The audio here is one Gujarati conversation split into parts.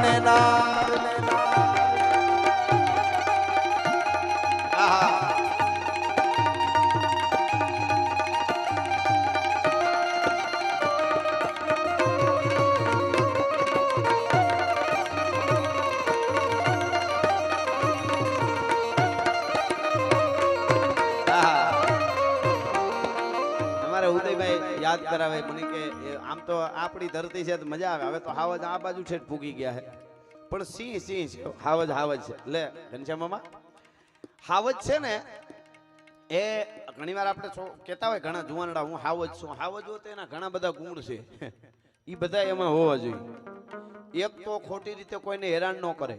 And banana યાદ કરાવે મને કે આમ તો આપણી ધરતી છે મજા આવે. હવે તો હાવજ આ બાજુ છે ફૂગી ગયા છે પણ સિંહ સિંહ છે. હાવજ હાવજ છે. લે, ઘનશ્યામ હાવજ છે ને, એ ઘણી વાર આપણે કહેતા હોય ઘણા જુવાનડા, હું હાવજ છું. હાવજ તો એના ઘણા બધા ગુણ છે. એ બધા એમાં હોવા જોઈએ. એક તો ખોટી રીતે કોઈને હેરાન ન કરે.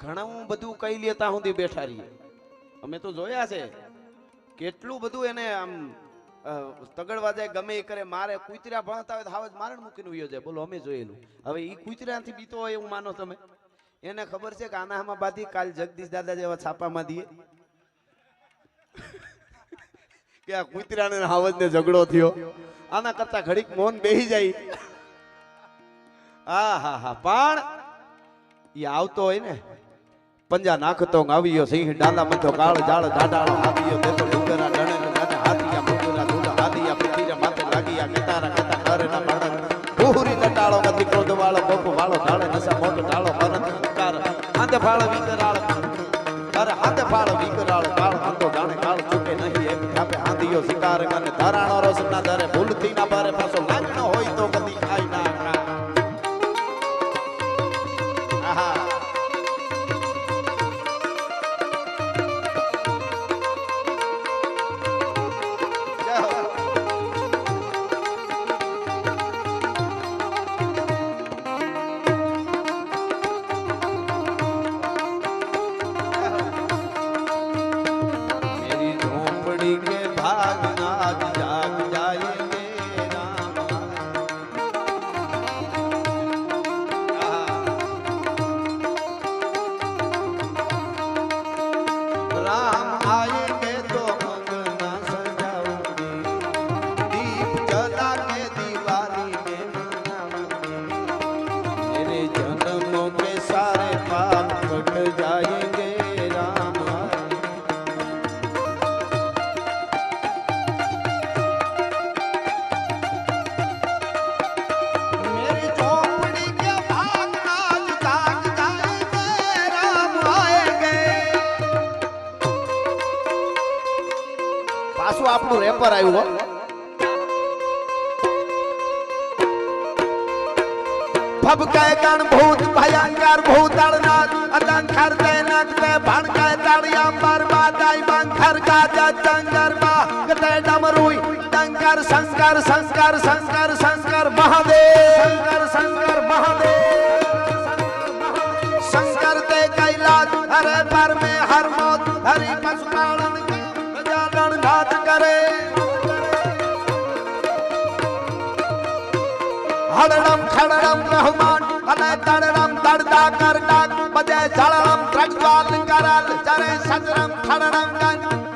ઘણા બધું કહી લેતા સુધી બેઠા રહીએ. અમે તો જોયા છે. કેટલું બધું એને આમ તગડવા જાય, ગમે એ કરે, મારે કુતરા ભણતા હોય તો હાવજ મારણ મૂકીને ઉયો જાય. બોલો, અમે જોયેલું. હવે એ કુતરાથી બીતો હોય એવું માનો તમે. એને ખબર છે કે આના આમાં બાધી કાલ જગદીશ દાદા જેવા છાપામાં દઈએ. કે આ કુતરાને હાવજને ઝઘડો થયો. આના કરતા ઘડીક મોન બેહી જાય. હા હા હા. પણ એ આવતો હોય ને, પંજા નાખતો આવ્યો સિંહ, ડાલા મથો, કાળ જાળ ડાડાળો આવ્યો તે તો ડુંગરા વાળો કોપ વાળો ઢાળે નસા મોટો ઢાળો પરત કાર હાથે ફાળ વિકરાળ અરે હાથે ફાળ વિકરાળ કાળ હાથો જાણે કાળ ચૂકે નહીં. એક થાપે આંધિયો શિકાર કરે. ધારાણો રોશના દરે ભૂલથી ના બારે પાછો લાગનો હોય તો પાછું આપણું રેપર આવ્યું હો। ભબકાય ગણ ભૂત ભયંકર ભૂતળનાથ ચંગર બા કતે ડમરુઈ ટંકર શંકર શંકર શંકર શંકર મહાદેવ. શંકર શંકર મહાદેવ. શંકર તે કૈલાસ હરે પર મે હર મોત. હરી પશુપાલન ગજાનન નાથ કરે. હડડમ ખડડમ રહમાન અને તડડમ તડતા કરતા. બજે જળડમ ત્રજવાલ કરલ ચરે સજરમ ખડડમ ગન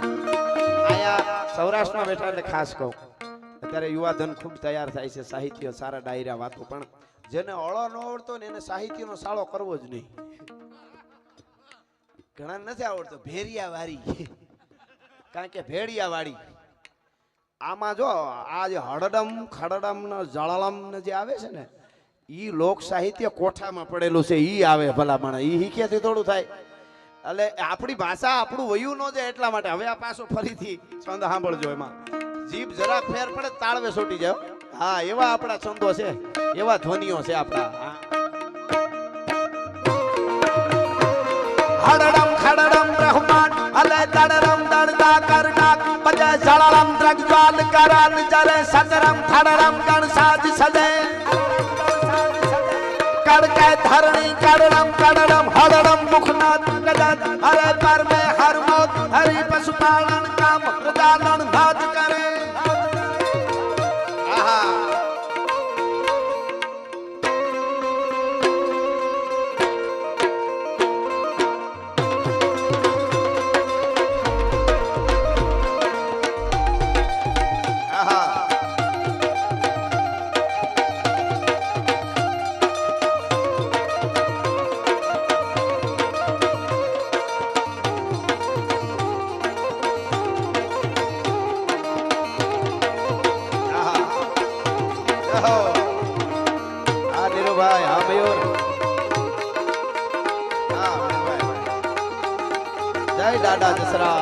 સૌરાષ્ટ્રમાં બેઠા એટલે ખાસ કહું. અત્યારે યુવાધન ખૂબ તૈયાર થાય છે, સાહિત્ય, સારા ડાયરા, વાતો. પણ જેને અળો ન આવડતો ને એને સાહિત્યનો સાળો કરવો જ નહીં. ઘણા નથી આવડતો ભેરિયા વાળી કારણ કે ભેડિયા વાળી આમાં જો આ જે હળડમ ખડડમ ને જળલમ ને જે આવે છે ને, ઈ લોક સાહિત્ય કોઠામાં પડેલું છે, ઈ આવે ભલામણ. ઈ શીખ્યાથી થોડું થાય. એટલે આપણી ભાષા આપણું વયું ન જાય એટલા માટે. હવે આ પાછો ફરીથી છંદ સાંભળજો એમાં. જીભ જરાક ફેર પડે તાળવે સોટી જાય હા. એવા આપણા છંદો છે. એવા ધ્વનિઓ છે આપણા. હડડમ ખડડમ રહમાન, અલે દડરમ દડદા કરડાક બજે જળરમ દ્રગ જ્વાલ કરાન જરે સદરમ થડરમ ગણ સાજ. कड़के धरणी कड़म कड़म हरड़म मुखनाथ गदन हरे पर में हर मौत हरि पशुपालन काम प्रदालन नाच करे જય દાદા દસરા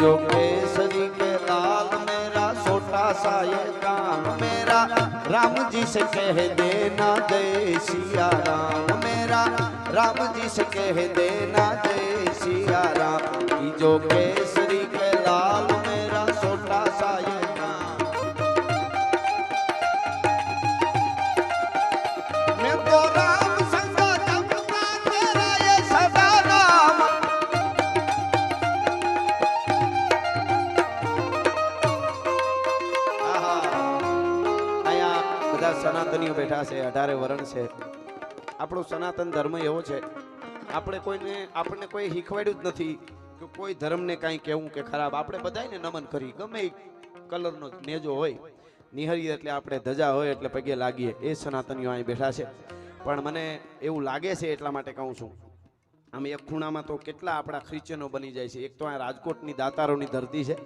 जो केसरी के लाल मेरा छोटा सा ये काम मेरा राम जी से कह देना जय सिया राम मेरा राम जी से कह देना जय सिया राम कि जो केसरी બેઠા છે, અઢારે વરણ છે. આપણો સનાતન ધર્મ એવો છે, આપણે કોઈને, આપણને કોઈ શીખવાડ્યું જ નથી કે કોઈ ધર્મને કાંઈ કહેવું કે ખરાબ. આપણે બધાને નમન કરી, ગમે કલરનો નેજો હોય નિહરીએ એટલે આપણે ધજા હોય, એટલે પગે લાગીએ. એ સનાતનીઓ અહીં બેઠા છે. પણ મને એવું લાગે છે એટલા માટે કહું છું. આમ એક ખૂણામાં તો કેટલા આપણા ખ્રિશ્ચનો બની જાય છે. એક તો આ રાજકોટની દાતારોની ધરતી છે.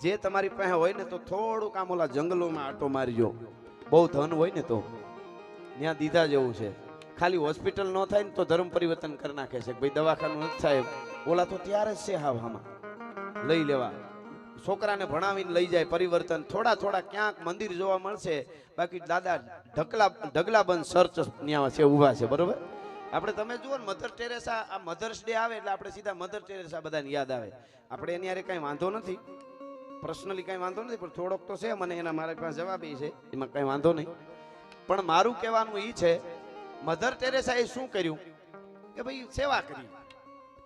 જે તમારી પાસે હોય ને તો થોડુંક આમ ઓલા જંગલોમાં આટો મારજો. બહુ ધન હોય ને તો. ત્યાં દીધા જેવું છે. ખાલી હોસ્પિટલ ન થાય ને તો ધર્મ પરિવર્તન કરી નાખે છે. ભાઈ દવાખાનું નથી થાય. ઓલા તો ત્યારે જ છે હાવ લઈ લેવા. છોકરાને ભણાવીને લઈ જાય પરિવર્તન. થોડા થોડા ક્યાંક મંદિર જોવા મળશે. બાકી દાદા ઢકલા ઢગલાબંધ સર્ચ ત્યાં છે, ઊભા છે. બરોબર? આપણે તમે જુઓ ને મધર ટેરેસા આ મધર્સ ડે આવે એટલે આપણે સીધા મધર ટેરેસા બધાને યાદ આવે. આપણે એની યારે કાંઈ વાંધો નથી. પર્સનલી કાંઈ વાંધો નથી, પણ થોડોક તો છે મને એના મારા પાસે જવાબ એ છે. એમાં કાંઈ વાંધો નહીં. પણ મારું કહેવાનું એ છે, મધર ટેરેસાએ શું કર્યું? કે ભાઈ, સેવા કરી.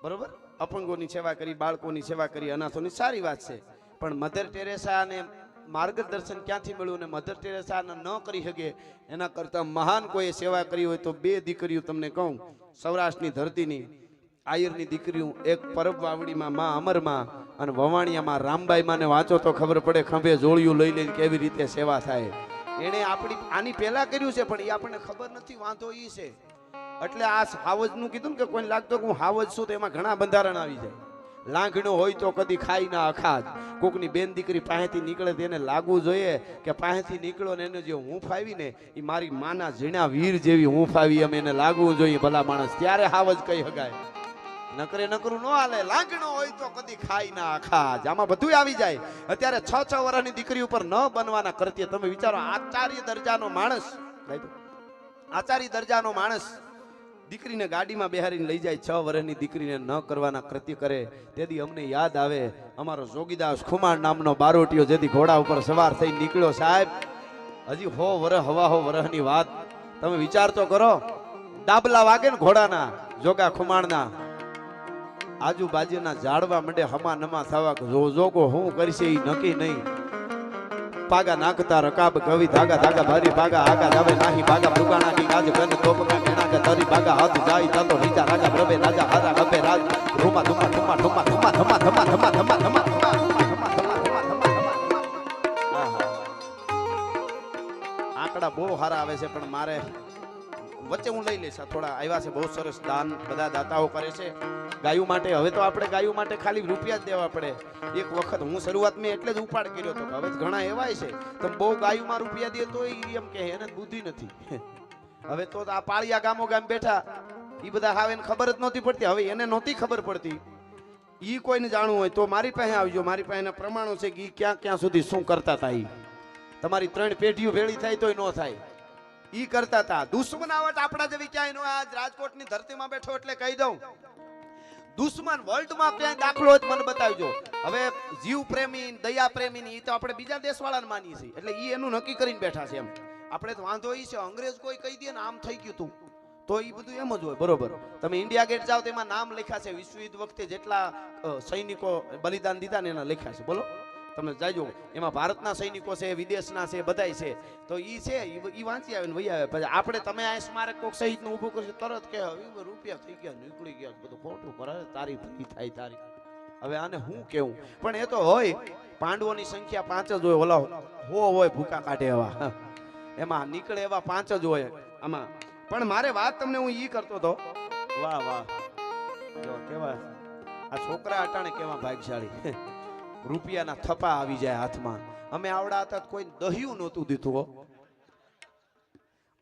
બરોબર? અપંગોની સેવા કરી, બાળકોની સેવા કરી, અનાથોની સારી વાત છે. પણ મધર ટેરેસાને માર્ગદર્શન ક્યાંથી મળ્યું અને મધર ટેરેસાને ન કરી શકે? એના કરતાં મહાન કોઈએ સેવા કરી હોય તો બે દીકરીઓ તમને કહું. સૌરાષ્ટ્રની ધરતીની, આયરની દીકરીઓ, એક પરબ વાવડીમાં, માં અમરમાં અને વવાણિયામાં રામબાઈમાં ને વાંચો તો ખબર પડે ખંભે જોડિયું લઈ લઈને કેવી રીતે સેવા થાય. એણે આપણી આની પહેલા કર્યું છે, પણ એ આપણને ખબર નથી, વાંધો એ છે. એટલે આ હાવજનું કીધું કે કોઈને લાગતો કે હું હાવજ છું તો એમાં ઘણા બંધારણ આવી જાય. લાંઘણો હોય તો કદી ખાઈ ના અખાજ કોકની બેન દીકરી પાસેથી નીકળે તેને લાગવું જોઈએ કે પાસેથી નીકળો ને એને જે હું ફાવી ને એ મારી માના ઝીણા વીર જેવી હું ફાવી એમ એને લાગવું જોઈએ ભલા માણસ. ત્યારે હાવજ કહી શકાય. નકરે નકરું ન હાલે, લાગણો હોય તો કદી ખાઈ ના અખાજ આમાં બધું આવી જાય. અત્યારે છ છ વર્ષની દીકરી ઉપર ન બનવાના કરતી તમે વિચારો, આચાર્ય દરજાનો માણસ આચાર્ય દરજાનો માણસ દીકરીને ગાડીમાં બેહારીને લઈ જાય, છ વર્ષની દીકરીને ન કરવાના કૃત્ય કરે. તેથી અમને યાદ આવે, અમારો જોગીદાસ ખુમાર નામનો બારોટીયો જેથી ઘોડા ઉપર સવાર થઈ નીકળ્યો, સાહેબ. હજી હો વરહ, હવા હો વરહની વાત. તમે વિચાર તો કરો ડાબલા વાગે ને ઘોડાના, જોગા ખુમાણના. આજુબાજુના ઝાડવા મંડે હમા નમા થવા જો જોગો હું કરશે એ નક્કી નહીં પાગા નાખતા રકાબ કવિ ધાગા ધાગા ભરી ભાગા આગા જાવે નાહી ભાગા ભુગાણા ની ગાજ ગન કોપકા મેણા કે તરી ભાગા હાથ જાય ચાલો રીજા રાજા રવે રાજા હારા ગપે રાજ રૂમા ધુમા ધુમા ધુમા ધુમા ધમા ધમા ધમા ધમા ધમા આંકડા બહુ સારા આવે છે પણ મારે વચ્ચે હું લઈ લઈશ. થોડા આવ્યા છે, બહુ સરસ દાન બધા દાતાઓ કરે છે. ગાયું માટે, હવે તો આપણે ગાયું માટે ખાલી રૂપિયા જ દેવા પડે. એક વખત હું શરૂઆતમાં એટલે જ ઉપાડ કર્યો હતો હવે ઘણા એવાય છે. તમે બહુ ગાયુંમાં રૂપિયા દે તો એમ કે એને બુદ્ધિ નથી. હવે તો આ પાળિયા ગામો ગામ બેઠા એ બધા હાવે ખબર જ નહોતી પડતી. હવે એને નહોતી ખબર પડતી. એ કોઈને જાણવું હોય તો મારી પાસે આવજો. મારી પાસે પ્રમાણો છે કે ક્યાં ક્યાં સુધી શું કરતા હતા એ તમારી ત્રણ પેઢીઓ ભેળી થાય તોય ન થાય. ઈ કરતા હતા દુશ્મનાવટ આપણા જેવી ક્યાંય નો આજ રાજકોટની ધરતીમાં બેઠો એટલે કહી દઉં. દુશ્મન વર્લ્ડમાં ક્યાંય દાખલો હોય મને બતાવજો. હવે જીવ પ્રેમી, દયા પ્રેમી ની તો આપણે બીજા દેશવાળાને માનીએ છીએ. એટલે ઈ એનું નક્કી કરીને બેઠા છે એમ. આપણે તો વાંધો ઈ છે. અંગ્રેજ કોઈ કહી દે ને આમ થઈ ગયું તું. તો એ બધું એમ જ હોય. બરોબર. તમે ઇન્ડિયા ગેટ જાઓ તેમાં નામ લખ્યા છે. વિશ્વ યુદ્ધ વખતે જેટલા સૈનિકો બલિદાન દીધા ને એના લખ્યા છે. બોલો. તમે જાજો. એમાં ભારતના સૈનિકો છે, વિદેશના છે, બધાય છે. તો ઈ છે, ઈ વાંચી આવે ને વહી આવે. પછી આપણે, તમે આ સ્મારક કોક સહિતનું ઊભું કરશો, તરત કે હવે રૂપિયા થઈ ગયા, નીકળી ગયા, બધું ખોટું કરે, તારી ફરી થાય, તારી. હવે આને હું કેવું? પણ એ તો હોય, પાંડવોની સંખ્યા પાંચ જ હોય, ઓલા હો હોય ભૂકા કાઢે એવા. એમાં નીકળે એવા પાંચ જ હોય, આમાં. પણ મારે વાત તમને હું ઈ કરતો હતો. વાહ વાહ. જો કેવા આ છોકરા અટાણે કેવા ભાગશાળી. રૂપિયાના થપા આવી જાય હાથમાં. અમે આવડા હતા કોઈ દહ્યું નહોતું દીધું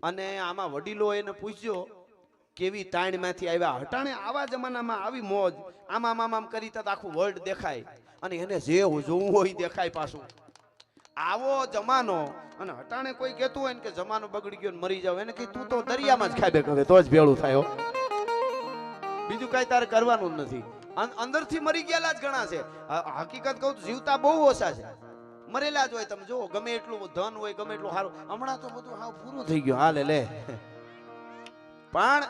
અને આમાં વડીલો એને પૂછ્યો, કેવી તાણમાંથી આવ્યા? હટાણે આવા જમાનામાં આવી મોજ. આમ આમ આમ આમ કરી તો આખું વર્લ્ડ દેખાય. અને એને જે જોવું હોય દેખાય પાછું. આવો જમાનો. અને હટાણે કોઈ કહેતું હોય ને કે જમાનો બગડી ગયો મરી જાવ, એને કઈ તું તો દરિયામાં જ ખાઈ કરે તો જ ભેળું થાય બીજું કાંઈ તારે કરવાનું જ નથી. અંદરથી મરી ગયેલા જ ઘણા છે. હકીકત કહું જીવતા બહુ ઓછા છે. મરેલા જ હોય તમે જુઓ, ગમે એટલું ધન હોય, ગમે એટલું સારું. હમણાં તો બધું હાવ પૂરું થઈ ગયું. હાલે લે. પણ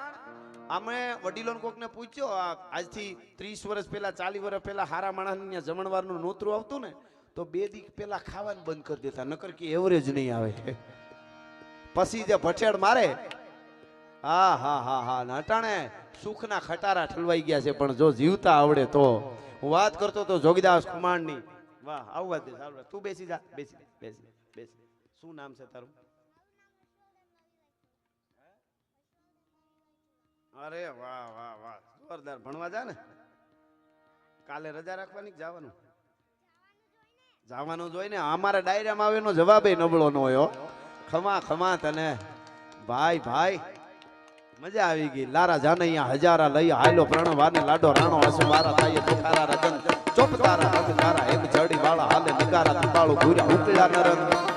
અમે વડીલો કોકને પૂછ્યો આજથી ત્રીસ વર્ષ પહેલા, ચાલીસ વર્ષ પહેલા હારા માણસને જમણવારનું નોતરું આવતું ને, તો બે દી પહેલા ખાવાનું બંધ કરી દેતા. નકર કે એવરેજ નહીં આવે. પછી જે ભઠેડ મારે. હા હા હા હા, નટાણે. સુખના ખટારા ઠલવાઈ ગયા છે, પણ જો જીવતા આવડે તો. હું વાત કરતો તો જોગીદાસ કુમારની, વાહ, આવું વાત દે તું બેસી જા, બેસી બેસી બેસી શું નામ છે તારું? અરે વાહ વાહ વાહ, જોરદાર. ભણવા જા ને. કાલે રજા રાખવાની જવાનું? જવાનું જોઈ ને અમારા ડાયરામાં આવે એનો જવાબ નબળો ન હોય ખમા ખમા તને. ભાઈ ભાઈ. મજા આવી ગઈ. લારા જાનૈયા હજારા લઈ હાલો પ્રણવાને લાડો, રાણો હસો મારા થાય તુખારા રજન ચોપ તારા રગ તારા હેમ જડી વાળા હાલે નગારા તુકાળો ભૂર્યા ઉકળ્યા નરન